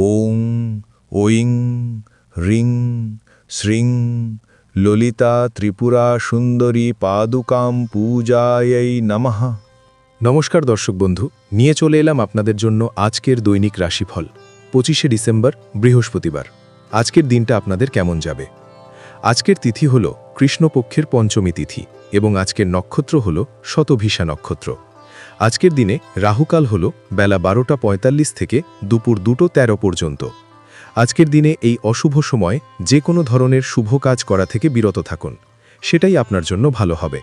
ওং ঐং রিং, শ্রিং, ললিতা ত্রিপুরা সুন্দরী পাদুকাম পূজাयै নমঃ। নমস্কার দর্শক বন্ধু, নিয়ে চলে এলাম আপনাদের জন্য আজকের দৈনিক রাশিফল, পঁচিশে ডিসেম্বর, বৃহস্পতিবার। আজকের দিনটা আপনাদের কেমন যাবে? আজকের তিথি হল কৃষ্ণপক্ষের পঞ্চমী তিথি এবং আজকের নক্ষত্র হল শতভিসা নক্ষত্র। আজকের দিনে রাহুকাল হল বেলা বারোটা পঁয়তাল্লিশ থেকে দুপুর দুটো তেরো পর্যন্ত। আজকের দিনে এই অশুভ সময় যে কোনো ধরনের শুভ কাজ করা থেকে বিরত থাকুন। সেটাই আপনার জন্য ভালো হবে।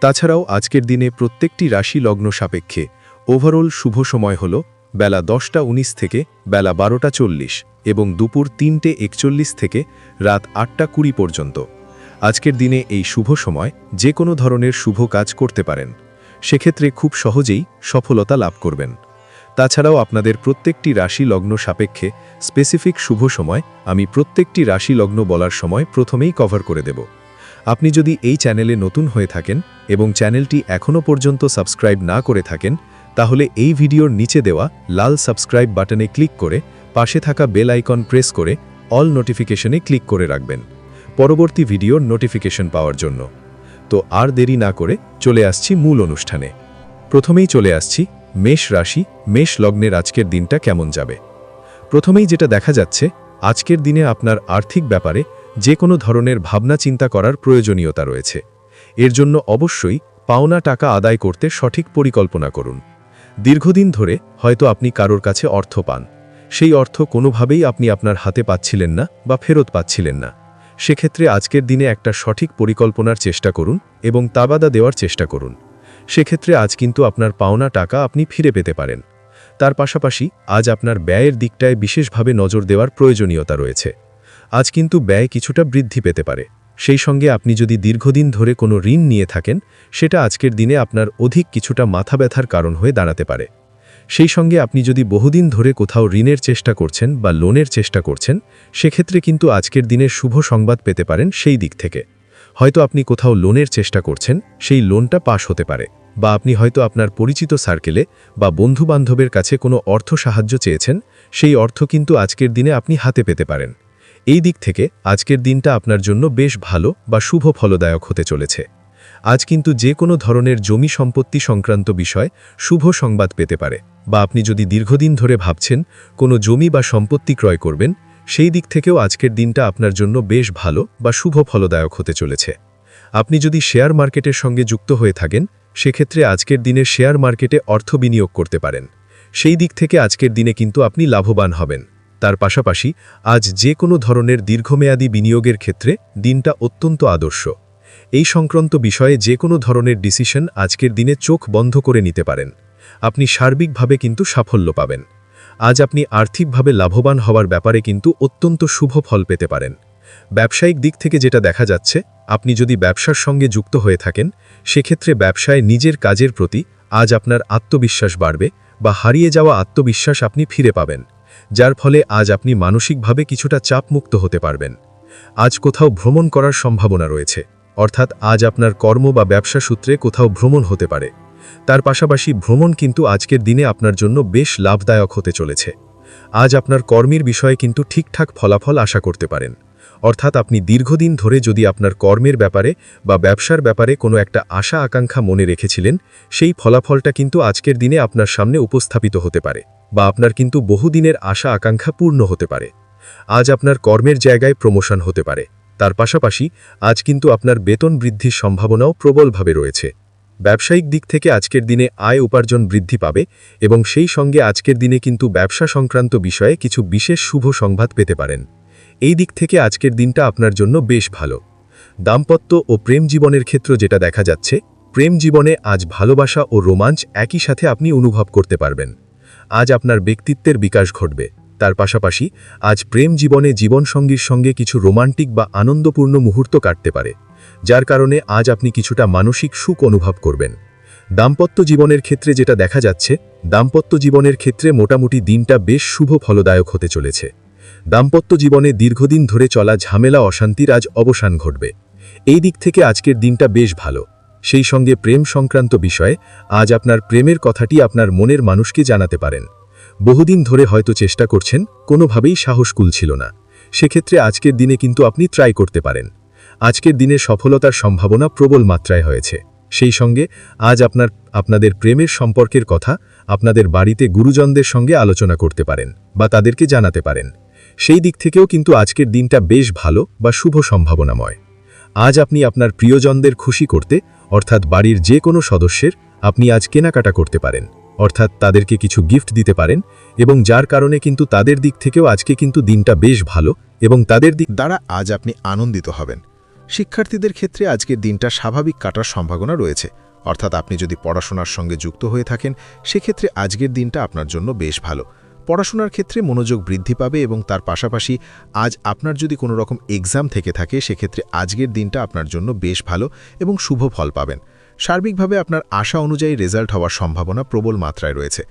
তাছাড়াও আজকের দিনে প্রত্যেকটি রাশি লগ্ন সাপেক্ষে ওভারঅল শুভ সময় হল বেলা দশটা উনিশ থেকে বেলা বারোটা চল্লিশ এবং দুপুর তিনটে একচল্লিশ থেকে রাত আটটা কুড়ি পর্যন্ত। আজকের দিনে এই শুভ সময় যে কোনো ধরনের শুভ কাজ করতে পারেন। সেক্ষেত্রে খুব সহজেই সফলতা লাভ করবেন। তাছাড়াও আপনাদের প্রত্যেকটি রাশি লগ্ন সাপেক্ষে স্পেসিফিক শুভ সময় আমি প্রত্যেকটি রাশি লগ্ন বলার সময় প্রথমেই কভার করে দেব। আপনি যদি এই চ্যানেলে নতুন হয়ে থাকেন এবং চ্যানেলটি এখনও পর্যন্ত সাবস্ক্রাইব না করে থাকেন, তাহলে এই ভিডিওর নিচে দেওয়া লাল সাবস্ক্রাইব বাটনে ক্লিক করে পাশে থাকা বেল আইকন প্রেস করে অল নোটিফিকেশনে ক্লিক করে রাখবেন। পরবর্তী ভিডিওর নোটিফিকেশন পাওয়ার জন্য। তো আর দেরি না করে চলে আসছি মূল অনুষ্ঠানে। প্রথমেই চলে আসছি মেষ রাশি, মেষ লগ্নের আজকের দিনটা কেমন যাবে। প্রথমেই যেটা দেখা যাচ্ছে, আজকের দিনে আপনার আর্থিক ব্যাপারে যে কোনো ধরনের ভাবনা চিন্তা করার প্রয়োজনীয়তা রয়েছে। এর জন্য অবশ্যই পাওনা টাকা আদায় করতে সঠিক পরিকল্পনা করুন। দীর্ঘদিন ধরে হয়তো আপনি কারোর কাছে অর্থ পান। সেই অর্থ কোনোভাবেই আপনি আপনার হাতে পাচ্ছিলেন না বা ফেরত পাচ্ছিলেন না। সেক্ষেত্রে আজকের দিনে একটা সঠিক পরিকল্পনার চেষ্টা করুন এবং তাবাদা দেওয়ার চেষ্টা করুন। সেক্ষেত্রে আজ কিন্তু আপনার পাওনা টাকা আপনি ফিরে পেতে পারেন। তার পাশাপাশি আজ আপনার ব্যয়ের দিকটায় বিশেষভাবে নজর দেওয়ার প্রয়োজনীয়তা রয়েছে। আজ কিন্তু ব্যয় কিছুটা বৃদ্ধি পেতে পারে। সেই সঙ্গে আপনি যদি দীর্ঘদিন ধরে কোনো ঋণ নিয়ে থাকেন, সেটা আজকের দিনে আপনার অধিক কিছুটা মাথা ব্যথার কারণ হয়ে দাঁড়াতে পারে। সেই সঙ্গে আপনি যদি বহুদিন ধরে কোথাও ঋণের চেষ্টা করছেন বা লোনের চেষ্টা করছেন, সেক্ষেত্রে কিন্তু আজকের দিনে শুভ সংবাদ পেতে পারেন সেই দিক থেকে। হয়তো আপনি কোথাও লোনের চেষ্টা করছেন, সেই লোনটা পাশ হতে পারে, বা আপনি হয়তো আপনার পরিচিত সার্কেলে বা বন্ধুবান্ধবের কাছে কোনো অর্থ সাহায্য চেয়েছেন, সেই অর্থ কিন্তু আজকের দিনে আপনি হাতে পেতে পারেন। এই দিক থেকে আজকের দিনটা আপনার জন্য বেশ ভালো বা শুভ ফলদায়ক হতে চলেছে। আজ কিন্তু যে কোনো ধরনের জমি সম্পত্তি সংক্রান্ত বিষয় শুভ সংবাদ পেতে পারে। বা আপনি যদি দীর্ঘদিন ধরে ভাবছেন কোনো জমি বা সম্পত্তি ক্রয় করবেন, সেই দিক থেকেও আজকের দিনটা আপনার জন্য বেশ ভালো বা শুভ ফলদায়ক হতে চলেছে। আপনি যদি শেয়ার মার্কেটের সঙ্গে যুক্ত হয়ে থাকেন, সেক্ষেত্রে আজকের দিনে শেয়ার মার্কেটে অর্থ বিনিয়োগ করতে পারেন। সেই দিক থেকে আজকের দিনে কিন্তু আপনি লাভবান হবেন। তার পাশাপাশি আজ যে কোনো ধরনের দীর্ঘমেয়াদী বিনিয়োগের ক্ষেত্রে দিনটা অত্যন্ত আদর্শ। এই সংক্রান্ত বিষয়ে যে কোনো ধরনের ডিসিশন আজকের দিনে চোখ বন্ধ করে নিতে পারেন। আপনি সার্বিকভাবে কিন্তু সাফল্য পাবেন। আজ আপনি আর্থিকভাবে লাভবান হওয়ার ব্যাপারে কিন্তু অত্যন্ত শুভ ফল পেতে পারেন। ব্যবসায়িক দিক থেকে যেটা দেখা যাচ্ছে, আপনি যদি ব্যবসার সঙ্গে যুক্ত হয়ে থাকেন, সেক্ষেত্রে ব্যবসায় নিজের কাজের প্রতি আজ আপনার আত্মবিশ্বাস বাড়বে বা হারিয়ে যাওয়া আত্মবিশ্বাস আপনি ফিরে পাবেন, যার ফলে আজ আপনি মানসিকভাবে কিছুটা চাপমুক্ত হতে পারবেন। আজ কোথাও ভ্রমণ করার সম্ভাবনা রয়েছে। অর্থাৎ আজ আপনার কর্ম বা ব্যবসা সূত্রে কোথাও ভ্রমণ হতে পারে। তার পাশাপাশি ভ্রমণ কিন্তু আজকের দিনে আপনার জন্য বেশ লাভদায়ক হতে চলেছে। আজ আপনার কর্মের বিষয়ে কিন্তু ঠিকঠাক ফলাফল আশা করতে পারেন। অর্থাৎ আপনি দীর্ঘদিন ধরে যদি আপনার কর্মের ব্যাপারে বা ব্যবসার ব্যাপারে কোনো একটা আশা আকাঙ্ক্ষা মনে রেখেছিলেন, সেই ফলাফলটা কিন্তু আজকের দিনে আপনার সামনে উপস্থাপিত হতে পারে বা আপনার কিন্তু বহুদিনের আশা আকাঙ্ক্ষা পূর্ণ হতে পারে। আজ আপনার কর্মের জায়গায় প্রমোশন হতে পারে। তার পাশাপাশি আজ কিন্তু আপনার বেতন বৃদ্ধির সম্ভাবনাও প্রবলভাবে রয়েছে। ব্যবসায়িক দিক থেকে আজকের দিনে আয় উপার্জন বৃদ্ধি পাবে এবং সেই সঙ্গে আজকের দিনে কিন্তু ব্যবসা সংক্রান্ত বিষয়ে কিছু বিশেষ শুভ সংবাদ পেতে পারেন। এই দিক থেকে আজকের দিনটা আপনার জন্য বেশ ভালো। দাম্পত্য ও প্রেম জীবনের ক্ষেত্র যেটা দেখা যাচ্ছে, প্রেম জীবনে আজ ভালোবাসা ও রোমাঞ্চ একই সাথে আপনি অনুভব করতে পারবেন। আজ আপনার ব্যক্তিত্বের বিকাশ ঘটবে। তার পাশাপাশি আজ প্রেম জীবনে জীবনসঙ্গীর সঙ্গে কিছু রোমান্টিক বা আনন্দপূর্ণ মুহূর্ত কাটতে পারে, যার কারণে আজ আপনি কিছুটা মানসিক সুখ অনুভব করবেন। দাম্পত্য জীবনের ক্ষেত্রে যেটা দেখা যাচ্ছে, দাম্পত্য জীবনের ক্ষেত্রে মোটামুটি দিনটা বেশ শুভ ফলদায়ক হতে চলেছে। দাম্পত্য জীবনে দীর্ঘদিন ধরে চলা ঝামেলা অশান্তির আজ অবসান ঘটবে। এই দিক থেকে আজকের দিনটা বেশ ভালো। সেই সঙ্গে প্রেম সংক্রান্ত বিষয়ে আজ আপনার প্রেমের কথাটি আপনার মনের মানুষকে জানাতে পারেন। বহুদিন ধরে হয়তো চেষ্টা করছেন, কোনোভাবেই সাহস কুলছিল না। সেক্ষেত্রে আজকের দিনে কিন্তু আপনি ট্রাই করতে পারেন। আজকের দিনে সফলতার সম্ভাবনা প্রবল মাত্রায় হয়েছে। সেই সঙ্গে আজ আপনার, আপনাদের প্রেমের সম্পর্কের কথা আপনাদের বাড়িতে গুরুজনদের সঙ্গে আলোচনা করতে পারেন বা তাদেরকে জানাতে পারেন। সেই দিক থেকেও কিন্তু আজকের দিনটা বেশ ভালো বা শুভ সম্ভাবনাময়। আজ আপনি আপনার প্রিয়জনদের খুশি করতে, অর্থাৎ বাড়ির যে কোনো সদস্যের, আপনি আজ কেনাকাটা করতে পারেন। অর্থাৎ তাদেরকে কিছু গিফট দিতে পারেন এবং যার কারণে কিন্তু তাদের দিক থেকেও আজকে কিন্তু দিনটা বেশ ভালো এবং তাদের দিক দ্বারা আজ আপনি আনন্দিত হবেন। শিক্ষার্থীদের ক্ষেত্রে আজকের দিনটা স্বাভাবিক কাটার সম্ভাবনা রয়েছে। অর্থাৎ আপনি যদি পড়াশোনার সঙ্গে যুক্ত হয়ে থাকেন, সেক্ষেত্রে আজকের দিনটা আপনার জন্য বেশ ভালো। পড়াশোনার ক্ষেত্রে মনোযোগ বৃদ্ধি পাবে এবং তার পাশাপাশি আজ আপনার যদি কোনো রকম এক্সাম থেকে থাকে, সেক্ষেত্রে আজকের দিনটা আপনার জন্য বেশ ভালো এবং শুভ ফল পাবেন। সার্বিকভাবে আপনার আশা অনুযায়ী রেজাল্ট হওয়ার সম্ভাবনা প্রবল মাত্রায় রয়েছে।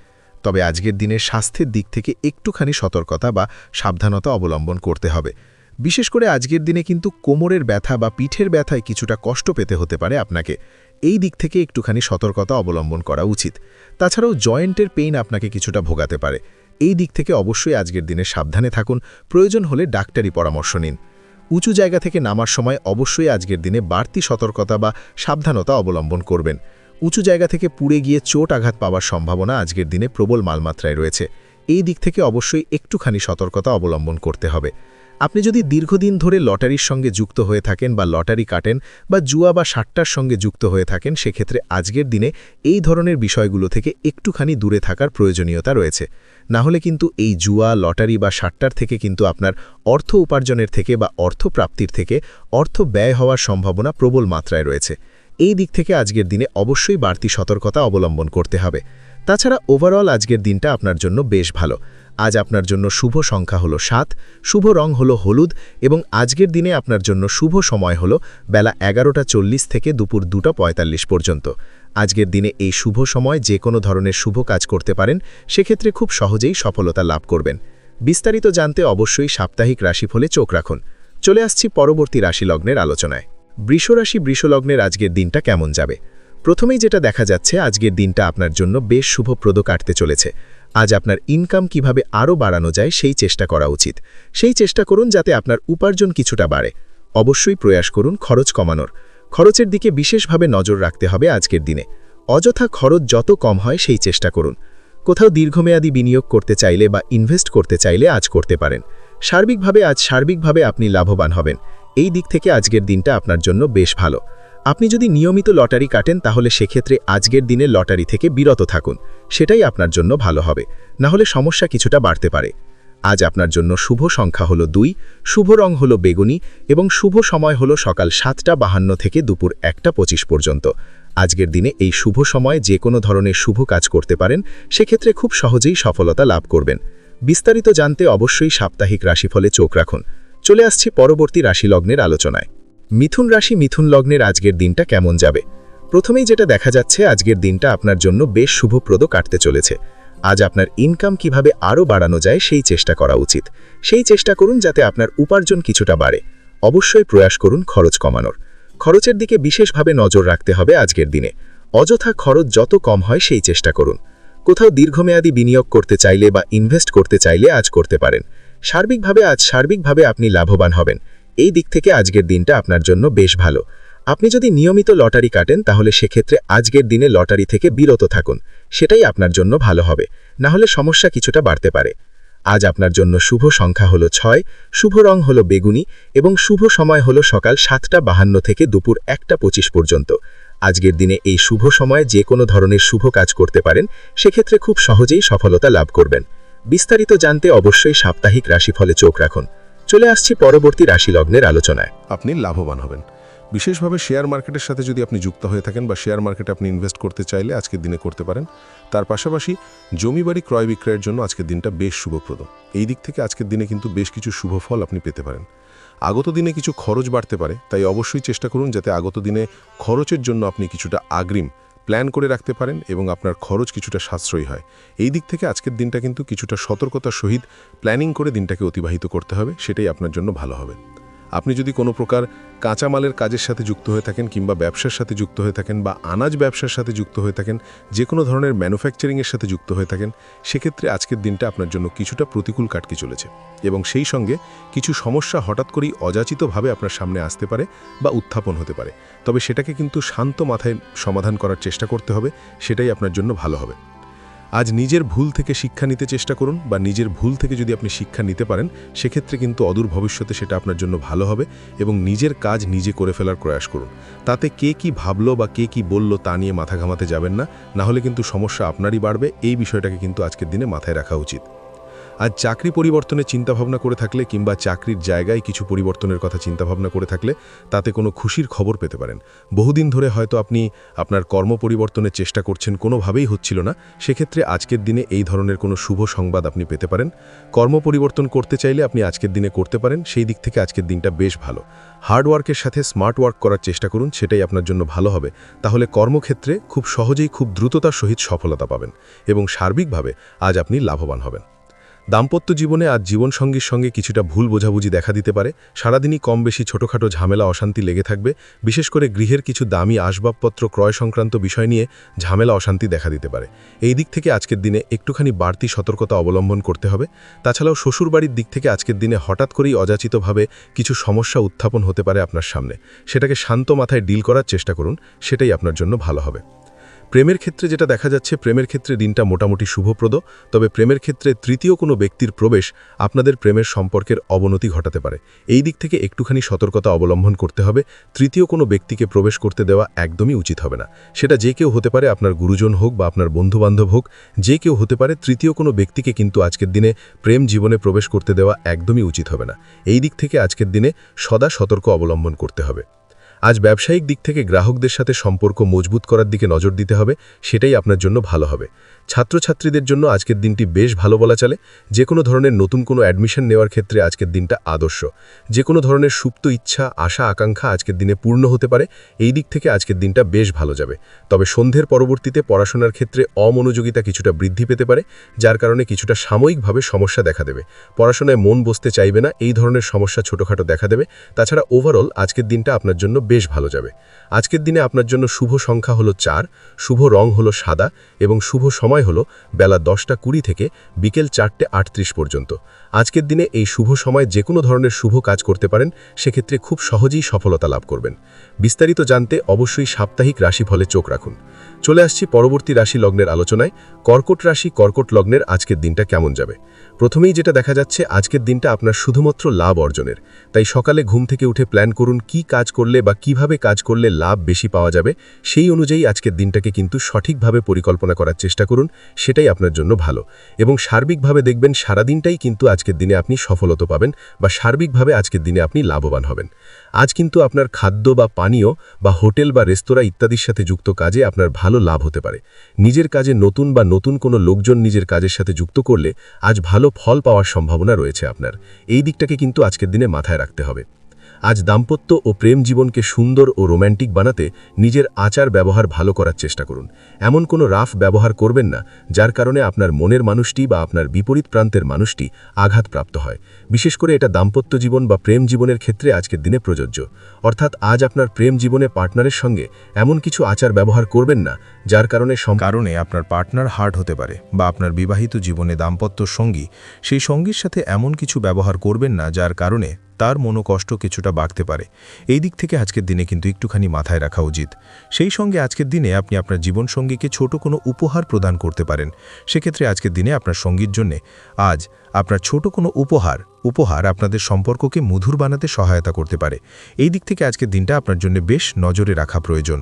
তবে আজকের দিনে স্বাস্থ্যের দিক থেকে একটুখানি সতর্কতা বা সাবধানতা অবলম্বন করতে হবে। বিশেষ করে আজকের দিনে কিন্তু কোমরের ব্যথা বা পিঠের ব্যথায় কিছুটা কষ্ট পেতে হতে পারে আপনাকে। এই দিক থেকে একটুখানি সতর্কতা অবলম্বন করা উচিত। তাছাড়াও জয়েন্টের পেইন আপনাকে কিছুটা ভোগাতে পারে। এই দিক থেকে অবশ্যই আজকের দিনে সাবধানে থাকুন। প্রয়োজন হলে ডাক্তারি পরামর্শ নিন। উঁচু জায়গা থেকে নামার সময় অবশ্যই আজকের দিনে বাড়তি সতর্কতা বা সাবধানতা অবলম্বন করবেন। উঁচু জায়গা থেকে পুড়ে গিয়ে চোট আঘাত পাওয়ার সম্ভাবনা আজকের দিনে প্রবল মালমাত্রায় রয়েছে। এই দিক থেকে অবশ্যই একটুখানি সতর্কতা অবলম্বন করতে হবে। আপনি যদি দীর্ঘদিন ধরে লটারির সঙ্গে যুক্ত হয়ে থাকেন বা লটারি কাটেন বা জুয়া বা সাট্টার সঙ্গে যুক্ত হয়ে থাকেন, সেক্ষেত্রে আজকের দিনে এই ধরনের বিষয়গুলো থেকে একটুখানি দূরে থাকার প্রয়োজনীয়তা রয়েছে। না হলে কিন্তু এই জুয়া, লটারি বা সাট্টার থেকে কিন্তু আপনার অর্থ উপার্জনের থেকে বা অর্থ প্রাপ্তির থেকে অর্থ ব্যয় হওয়ার সম্ভাবনা প্রবল মাত্রায় রয়েছে। এই দিক থেকে আজকের দিনে অবশ্যই বাড়তি সতর্কতা অবলম্বন করতে হবে। তাছাড়া ওভারঅল আজকের দিনটা আপনার জন্য বেশ ভালো। আজ আপনার জন্য শুভ সংখ্যা হলো সাত, শুভ রং হলো হলুদ এবং আজকের দিনে আপনার জন্য শুভ সময় হলো বেলা এগারোটা চল্লিশ থেকে দুপুর দুটো পঁয়তাল্লিশ পর্যন্ত। আজকের দিনে এই শুভ সময় যে কোনো ধরনের শুভ কাজ করতে পারেন, সেক্ষেত্রে খুব সহজেই সফলতা লাভ করবেন। বিস্তারিত জানতে অবশ্যই সাপ্তাহিক রাশিফলে চোখ রাখুন। চলে আসছি পরবর্তী রাশিলগ্নের আলোচনায়। বৃষরাশি বৃষলগ্নের আজকের দিনটা কেমন যাবে? প্রথমেই যেটা দেখা যাচ্ছে, আজকের দিনটা আপনার জন্য বেশ শুভপ্রদ কাটতে চলেছে। আজ আপনার ইনকাম কীভাবে আরও বাড়ানো যায় সেই চেষ্টা করা উচিত। সেই চেষ্টা করুন যাতে আপনার উপার্জন কিছুটা বাড়ে। অবশ্যই প্রয়াস করুন খরচ কমানোর। খরচের দিকে বিশেষভাবে নজর রাখতে হবে আজকের দিনে। অযথা খরচ যত কম হয় সেই চেষ্টা করুন। কোথাও দীর্ঘমেয়াদী বিনিয়োগ করতে চাইলে বা ইনভেস্ট করতে চাইলে আজ করতে পারেন। সার্বিকভাবে আজ সার্বিকভাবে আপনি লাভবান হবেন। এই দিক থেকে আজকের দিনটা আপনার জন্য বেশ ভালো। আপনি যদি নিয়মিত লটারি কাটেন, তাহলে সেক্ষেত্রে আজকের দিনে লটারি থেকে বিরত থাকুন। সেটাই আপনার জন্য ভালো হবে। না হলে সমস্যা কিছুটা বাড়তে পারে। আজ আপনার জন্য শুভ সংখ্যা হলো দুই, শুভ রং হলো বেগুনি, এবং শুভ সময় হলো সকাল সাতটা বাহান্ন থেকে দুপুর একটা পঁচিশ পর্যন্ত। আজকের দিনে এই শুভ সময় যে কোনো ধরনের শুভ কাজ করতে পারেন, সেক্ষেত্রে খুব সহজেই সফলতা লাভ করবেন। বিস্তারিত জানতে অবশ্যই সাপ্তাহিক রাশিফলে চোখ রাখুন। চলে আসছি পরবর্তী রাশিলগ্নের আলোচনায়। মিথুন রাশি মিথুন লগ্নের আজকের দিনটা কেমন যাবে? প্রথমেই যেটা দেখা যাচ্ছে, আজকের দিনটা আপনার জন্য বেশ শুভপ্রদ কাটতে চলেছে। আজ আপনার ইনকাম কীভাবে আরও বাড়ানো যায় সেই চেষ্টা করা উচিত। সেই চেষ্টা করুন যাতে আপনার উপার্জন কিছুটা বাড়ে। অবশ্যই প্রয়াস করুন খরচ কমানোর। খরচের দিকে বিশেষভাবে নজর রাখতে হবে আজকের দিনে। অযথা খরচ যত কম হয় সেই চেষ্টা করুন। কোথাও দীর্ঘমেয়াদী বিনিয়োগ করতে চাইলে বা ইনভেস্ট করতে চাইলে আজ করতে পারেন। সার্বিকভাবে, আজ সার্বিকভাবে আপনি লাভবান হবেন। এই দিক থেকে আজকের দিনটা আপনার জন্য বেশ ভালো। আপনি যদি নিয়মিত লটারি কাটেন, তাহলে সেক্ষেত্রে আজকের দিনে লটারি থেকে বিরত থাকুন। সেটাই আপনার জন্য ভালো হবে। না হলে সমস্যা কিছুটা বাড়তে পারে। আজ আপনার জন্য শুভ সংখ্যা হলো ছয়, শুভ রং হলো বেগুনি, এবং শুভ সময় হলো সকাল সাতটা বাহান্ন থেকে দুপুর একটা পঁচিশ পর্যন্ত। আজকের দিনে এই শুভ সময়ে যে কোনো ধরনের শুভ কাজ করতে পারেন, সেক্ষেত্রে খুব সহজেই সফলতা লাভ করবেন। বিস্তারিত জানতে অবশ্যই সাপ্তাহিক রাশিফলে চোখ রাখুন। চলে আসছি পরবর্তী রাশিলগ্নের আলোচনায়। আপনি লাভবান হবেন। বিশেষভাবে শেয়ার মার্কেটের সাথে যদি আপনি যুক্ত হয়ে থাকেন বা শেয়ার মার্কেটে আপনি ইনভেস্ট করতে চাইলে আজকের দিনে করতে পারেন। তার পাশাপাশি জমি বাড়ি ক্রয় বিক্রয়ের জন্য আজকের দিনটা বেশ শুভপ্রদ এই দিক থেকে আজকের দিনে কিন্তু বেশ কিছু শুভ ফল আপনি পেতে পারেন। আগত দিনে কিছু খরচ বাড়তে পারে, তাই অবশ্যই চেষ্টা করুন যাতে আগত দিনে খরচের জন্য আপনি কিছুটা আগ্রিম প্ল্যান করে রাখতে পারেন এবং আপনার খরচ কিছুটা সাশ্রয়ী হয়। এই দিক থেকে আজকের দিনটা কিন্তু কিছুটা সতর্কতা সহিত প্ল্যানিং করে দিনটাকে অতিবাহিত করতে হবে, সেটাই আপনার জন্য ভালো হবে। আপনি যদি কোনো প্রকার কাঁচামালের কাজের সাথে যুক্ত হয়ে থাকেন কিংবা ব্যবসার সাথে যুক্ত হয়ে থাকেন বা আনাজ ব্যবসার সাথে যুক্ত হয়ে থাকেন, যে কোনো ধরনের ম্যানুফ্যাকচারিংয়ের সাথে যুক্ত হয়ে থাকেন, সেক্ষেত্রে আজকের দিনটা আপনার জন্য কিছুটা প্রতিকূল কাটকে চলেছে এবং সেই সঙ্গে কিছু সমস্যা হঠাৎ করেই অযাচিতভাবে আপনার সামনে আসতে পারে বা উত্থাপন হতে পারে। তবে সেটাকে কিন্তু শান্ত মাথায় সমাধান করার চেষ্টা করতে হবে, সেটাই আপনার জন্য ভালো হবে। আজ নিজের ভুল থেকে শিক্ষা নিতে চেষ্টা করুন বা নিজের ভুল থেকে যদি আপনি শিক্ষা নিতে পারেন, সেক্ষেত্রে কিন্তু অদূর ভবিষ্যতে সেটা আপনার জন্য ভালো হবে এবং নিজের কাজ নিজে করে ফেলার প্রয়াস করুন। তাতে কে কি ভাবলো বা কে কি বলল তা নিয়ে মাথা ঘামাতে যাবেন না না হলে কিন্তু সমস্যা আপনারই বাড়বে। এই বিষয়টাকে কিন্তু আজকের দিনে মাথায় রাখা উচিত। আজ চাকরি পরিবর্তনের চিন্তাভাবনা করে থাকলে কিংবা চাকরির জায়গায় কিছু পরিবর্তনের কথা চিন্তাভাবনা করে থাকলে তাতে কোনো খুশির খবর পেতে পারেন। বহুদিন ধরে হয়তো আপনি আপনার কর্ম পরিবর্তনের চেষ্টা করছেন, কোনোভাবেই হচ্ছিল না। সেক্ষেত্রে আজকের দিনে এই ধরনের কোনো শুভ সংবাদ আপনি পেতে পারেন। কর্ম পরিবর্তন করতে চাইলে আপনি আজকের দিনে করতে পারেন, সেই দিক থেকে আজকের দিনটা বেশ ভালো। হার্ডওয়ার্কের সাথে স্মার্ট ওয়ার্ক করার চেষ্টা করুন, সেটাই আপনার জন্য ভালো হবে। তাহলে কর্মক্ষেত্রে খুব সহজেই খুব দ্রুততার সহিত সফলতা পাবেন এবং সার্বিকভাবে আজ আপনি লাভবান হবেন। দাম্পত্য জীবনে আজ জীবনসঙ্গীর সঙ্গে কিছুটা ভুল বোঝাবুঝি দেখা দিতে পারে। সারাদিনই কম বেশি ছোটোখাটো ঝামেলা, অশান্তি লেগে থাকবে। বিশেষ করে গৃহের কিছু দামি আসবাবপত্র, ক্রয় সংক্রান্ত বিষয় নিয়ে ঝামেলা, অশান্তি দেখা দিতে পারে। এই দিক থেকে আজকের দিনে একটুখানি বাড়তি সতর্কতা অবলম্বন করতে হবে। তাছাড়াও শ্বশুরবাড়ির দিক থেকে আজকের দিনে হঠাৎ করেই অযাচিতভাবে কিছু সমস্যা উত্থাপন হতে পারে আপনার সামনে। সেটাকে শান্ত মাথায় ডিল করার চেষ্টা করুন। সেটাই আপনার জন্য ভালো হবে। প্রেমের ক্ষেত্রে যেটা দেখা যাচ্ছে, প্রেমের ক্ষেত্রে দিনটা মোটামুটি শুভপ্রদ, তবে প্রেমের ক্ষেত্রে তৃতীয় কোনো ব্যক্তির প্রবেশ আপনাদের প্রেমের সম্পর্কের অবনতি ঘটাতে পারে। এই দিক থেকে একটুখানি সতর্কতা অবলম্বন করতে হবে। তৃতীয় কোনো ব্যক্তিকে প্রবেশ করতে দেওয়া একদমই উচিত হবে না। সেটা যে কেউ হতে পারে আপনার গুরুজন হোক বা আপনার বন্ধুবান্ধব হোক, যে কেউ হতে পারে তৃতীয় কোনো ব্যক্তিকে কিন্তু আজকের দিনে প্রেম জীবনে প্রবেশ করতে দেওয়া একদমই উচিত হবে না। এই দিক থেকে আজকের দিনে সদা সতর্ক অবলম্বন করতে হবে। আজ ব্যবসায়িক দিক থেকে গ্রাহকদের সাথে সম্পর্ক মজবুত করার দিকে নজর দিতে হবে, সেটাই আপনার জন্য ভালো হবে। ছাত্রছাত্রীদের জন্য আজকের দিনটি বেশ ভালো বলা চলে। যে কোনো ধরনের নতুন কোনো অ্যাডমিশন নেওয়ার ক্ষেত্রে আজকের দিনটা আদর্শ। যে কোনো ধরনের সুপ্ত ইচ্ছা, আশা, আকাঙ্ক্ষা আজকের দিনে পূর্ণ হতে পারে। এই দিক থেকে আজকের দিনটা বেশ ভালো যাবে। তবে সন্ধ্যের পরবর্তীতে পড়াশোনার ক্ষেত্রে অমনোযোগিতা কিছুটা বৃদ্ধি পেতে পারে, যার কারণে কিছুটা সাময়িকভাবে সমস্যা দেখা দেবে। পড়াশোনায় মন বসতে চাইবে না, এই ধরনের সমস্যা ছোটোখাটো দেখা দেবে। তাছাড়া ওভারঅল আজকের দিনটা আপনার জন্য বেশ ভালো যাবে। আজকের দিনে আপনার জন্য শুভ সংখ্যা হলো চার, শুভ রং হলো সাদা এবং শুভ সময় হলো বেলা দশটা কুড়ি থেকে বিকেল চারটে আটত্রিশ পর্যন্ত। আজকের দিনে এই শুভ সময় যে কোনো ধরনের শুভ কাজ করতে পারেন, সেক্ষেত্রে খুব সহজেই সফলতা লাভ করবেন। বিস্তারিত জানতে অবশ্যই সাপ্তাহিক রাশিফলে চোখ রাখুন। চলে আসছি পরবর্তী রাশি লগ্নের আলোচনায়। কর্কট রাশি কর্কট লগ্নের আজকের দিনটা কেমন যাবে? প্রথমেই যেটা দেখা যাচ্ছে, আজকের দিনটা আপনার শুধুমাত্র লাভ অর্জনের। তাই সকালে ঘুম থেকে উঠে প্ল্যান করুন কি কাজ করলে বা কীভাবে কাজ করলে লাভ বেশি পাওয়া যাবে, সেই অনুযায়ী আজকের দিনটাকে কিন্তু সঠিকভাবে পরিকল্পনা করার চেষ্টা করুন, সেটাই আপনার জন্য ভালো। এবং সার্বিকভাবে দেখবেন সারাদিনটাই কিন্তু আজকের দিনে আপনি সফলতা পাবেন বা সার্বিকভাবে আজকের দিনে আপনি লাভবান হবেন। আজ কিন্তু আপনার খাদ্য বা পানীয় বা হোটেল বা রেস্তোরাঁ ইত্যাদির সাথে যুক্ত কাজে আপনার ভালো লাভ হতে পারে। নিজের কাজে নতুন বা নতুন কোনো লোকজন নিজের কাজের সাথে যুক্ত করলে আজ ভালো ফল পাওয়ার সম্ভাবনা রয়েছে আপনার। এই দিকটাকে কিন্তু আজকের দিনে মাথায় রাখতে হবে। আজ দাম্পত্য ও প্রেম জীবনকে সুন্দর ও রোম্যান্টিক বানাতে নিজের আচার ব্যবহার ভালো করার চেষ্টা করুন। এমন কোনো রাফ ব্যবহার করবেন না, যার কারণে আপনার মনের মানুষটি বা আপনার বিপরীত প্রান্তের মানুষটি আঘাতপ্রাপ্ত হয়। বিশেষ করে এটা দাম্পত্য জীবন বা প্রেম জীবনের ক্ষেত্রে আজকের দিনে প্রযোজ্য। অর্থাৎ আজ আপনার প্রেম জীবনে পার্টনারের সঙ্গে এমন কিছু আচার ব্যবহার করবেন না, যার কারণে কারণে আপনার পার্টনার হার্ট হতে পারে বা আপনার বিবাহিত জীবনে দাম্পত্য সঙ্গী সেই সঙ্গীর সাথে এমন কিছু ব্যবহার করবেন না, যার কারণে তার মনোকষ্ট কিছুটা বাড়তে পারে। এই দিক থেকে আজকের দিনে কিন্তু একটুখানি মাথায় রাখা উচিত। সেই সঙ্গে আজকের দিনে আপনি আপনার জীবনসঙ্গীকে ছোট কোনো উপহার প্রদান করতে পারেন। সেক্ষেত্রে আজকের দিনে আপনার সঙ্গীর জন্যে আজ আপনার ছোট কোনো উপহার উপহার আপনাদের সম্পর্ককে মধুর বানাতে সহায়তা করতে পারে। এই দিক থেকে আজকের দিনটা আপনার জন্য বেশ নজরে রাখা প্রয়োজন।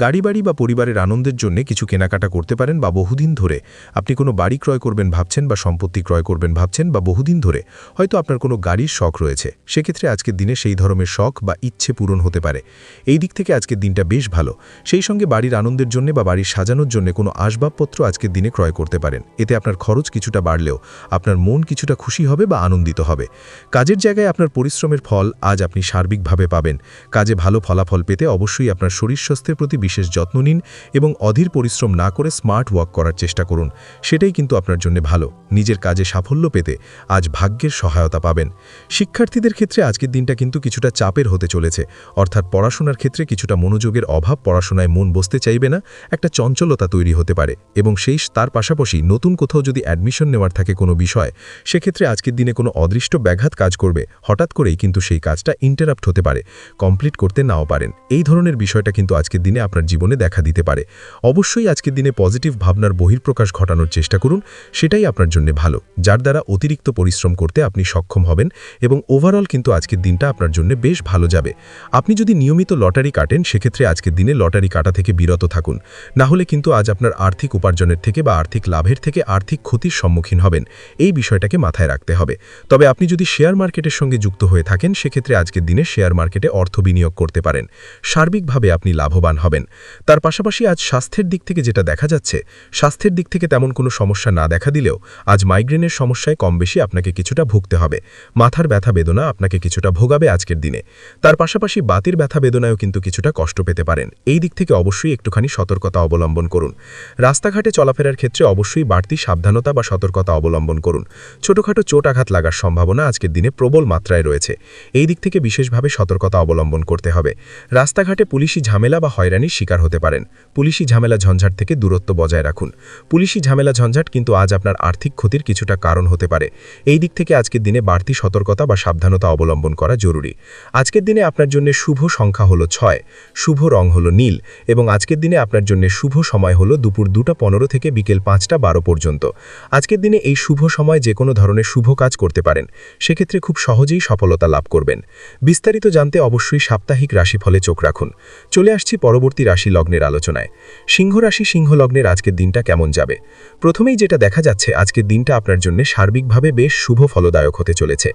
গাড়ি, বাড়ি বা পরিবারের আনন্দের জন্য কিছু কেনাকাটা করতে পারেন বা বহুদিন ধরে। আপনি কোনো বাড়ি ক্রয় করবেন ভাবছেন বা সম্পত্তি ক্রয় করবেন ভাবছেন বা বহুদিন ধরে। হয়তো আপনার কোনো গাড়ির শখ রয়েছে। সেক্ষেত্রে আজকের দিনে সেই ধরনের শখ বা ইচ্ছে পূরণ হতে পারে। এই দিক থেকে আজকের দিনটা বেশ ভালো। সেই সঙ্গে বাড়ির আনন্দের জন্য বা বাড়ির সাজানোর জন্য কোনো আসবাবপত্র আজকের দিনে ক্রয় করতে পারেন। এতে আপনার খরচ কিছুটা বাড়লেও আপনার মন কিছুটা খুশি হবে বা আনন্দিত হবে। কাজের জায়গায় আপনার পরিশ্রমের ফল আজ আপনি সার্বিকভাবে পাবেন। কাজে ভালো ফলাফল পেতে অবশ্যই আপনার শরীর স্বাস্থ্যের প্রতি বিশেষ যত্ন নিন এবং অধীর পরিশ্রম না করে স্মার্ট ওয়ার্ক করার চেষ্টা করুন। সেটাই কিন্তু আপনার জন্য ভালো। নিজের কাজে সাফল্য পেতে আজ ভাগ্যের সহায়তা পাবেন। শিক্ষার্থীদের ক্ষেত্রে আজকের দিনটা কিন্তু কিছুটা চাপের হতে চলেছে। অর্থাৎ পড়াশোনার ক্ষেত্রে কিছুটা মনোযোগের অভাব পড়াশোনায় মন বসতে চাইবে না, একটা চঞ্চলতা তৈরি হতে পারে এবং সেই তার পাশাপাশি নতুন কোথাও যদি অ্যাডমিশন নেওয়ার থাকে কোনো বিষয়, সেক্ষেত্রে আজকের দিনে কোনো অদৃষ্ট ব্যাঘাত কাজ করবে। হঠাৎ করেই কিন্তু সেই কাজটা ইন্টারাপ্ট হতে পারে। কমপ্লিট করতে নাও পারেন। এই ধরনের বিষয়টা কিন্তু আজকের দিনে আপনার জীবনে দেখা দিতে পারে। অবশ্যই আজকের দিনে পজিটিভ ভাবনার বহির্প্রকাশ ঘটানোর চেষ্টা করুন। সেটাই আপনার জন্য ভালো। যার দ্বারা অতিরিক্ত পরিশ্রম করতে আপনি সক্ষম হবেন এবং ওভারঅল কিন্তু আজকের দিনটা আপনার জন্য বেশ ভালো যাবে। আপনি যদি নিয়মিত লটারি কাটেন, সেক্ষেত্রে আজকের দিনে লটারি কাটা থেকে বিরত থাকুন। না হলে কিন্তু আজ আপনার আর্থিক উপার্জনের থেকে বা আর্থিক লাভের থেকে আর্থিক ক্ষতির সম্মুখীন হবেন। এই বিষয়টাকে মাথায় রাখতে হবে। তবে আপনি যদি শেয়ার মার্কেটের সঙ্গে যুক্ত হয়ে থাকেন, সেক্ষেত্রে আজকের দিনে শেয়ার মার্কেটে অর্থ বিনিয়োগ করতে পারেন। সার্বিকভাবে আপনি লাভবান হবেন। তার পাশাপাশি আজ স্বাস্থ্যের দিক থেকে যেটা দেখা যাচ্ছে, স্বাস্থ্যের দিক থেকে তেমন কোনো সমস্যা না দেখা দিলেও আজ মাইগ্রেনের সমস্যায় কম বেশি আপনাকে কিছুটা ভুগতে হবে। মাথার ব্যথা বেদনা আপনাকে কিছুটা ভোগাবে আজকের দিনে। তার পাশাপাশি বাতির ব্যথা বেদনায়ও কিন্তু কিছুটা কষ্ট পেতে পারেন। এই দিক থেকে অবশ্যই একটুখানি সতর্কতা অবলম্বন করুন। রাস্তাঘাটে চলাফেরার ক্ষেত্রে অবশ্যই বাড়তি সাবধানতা বা সতর্কতা অবলম্বন করুন। ছোটখাটো চোট আঘাত লাগার সম্ভাবনা আজকের দিনে প্রবল মাত্রায় রয়েছে। এই দিক থেকে বিশেষভাবে সতর্কতা অবলম্বন করতে হবে। রাস্তাঘাটে পুলিশি ঝামেলা বা হয়রানির শিকার হতে পারেন। পুলিশি ঝামেলা ঝঞ্ঝাট থেকে দূরত্ব বজায় রাখুন। পুলিশি ঝামেলা ঝঞ্ঝাট কিন্তু আজ আপনার আর্থিক ক্ষতির কিছুটা কারণ হতে পারে। এই দিক থেকে আজকের দিনে বাড়তি সতর্কতা বা সাবধানতা অবলম্বন করা জরুরি। আজকের দিনে আপনার জন্য শুভ সংখ্যা হলো ছয়, শুভ রং হলো নীল এবং আজকের দিনে আপনার জন্য শুভ সময় হলো দুপুর দুটা পনেরো থেকে বিকেল পাঁচটা বারো পর্যন্ত। আজকের দিনে এই শুভ সময় যে কোনো ধরনের শুভ কাজ করতে পারেন। সেক্ষেত্রে খুব সহজেই সফলতা লাভ করবেন। বিস্তারিত জানতে অবশ্যই সাপ্তাহিক রাশিফলে চোখ রাখুন। চলে আসছি পরবর্তী রাশি লগ্নের আলোচনায়। সিংহ রাশি সিংহ লগ্নের আজকের দিনটা কেমন যাবে? প্রথমেই যেটা দেখা যাচ্ছে, আজকের দিনটা আপনার জন্য সার্বিকভাবে বেশ শুভ ফলদায়ক হতে চলেছে।